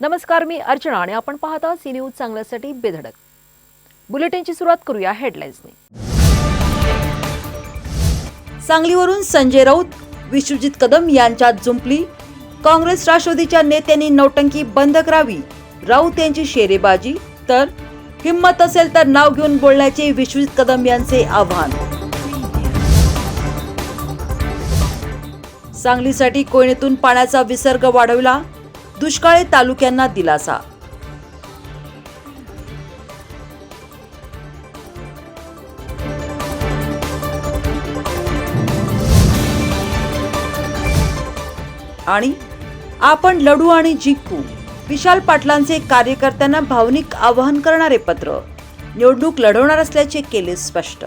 नमस्कार मी अर्चना आणि आपण पाहता सी न्यूज चांगल्यासाठी बेधडक. बुलेटिनची सुरुवात करूया हेडलाईन्सने. सांगलीवरून संजय राऊत विश्वजित कदम यांच्यात जुंपली. काँग्रेस राष्ट्रवादीच्या नेत्यांनी नौटंकी बंद करावी राऊत यांची शेरेबाजी. तर हिंमत असेल तर नाव घेऊन बोलण्याचे विश्वजित कदम यांचे आव्हान. सांगलीसाठी कोयनेतून पाण्याचा विसर्ग वाढवला. दुष्काळी तालुक्यांना दिलासा. आणि आपण लढू आणि जिंकू विशाल पाटलांचे कार्यकर्त्यांना भावनिक आवाहन करणारे पत्र. निवडणूक लढवणार असल्याचे केले स्पष्ट.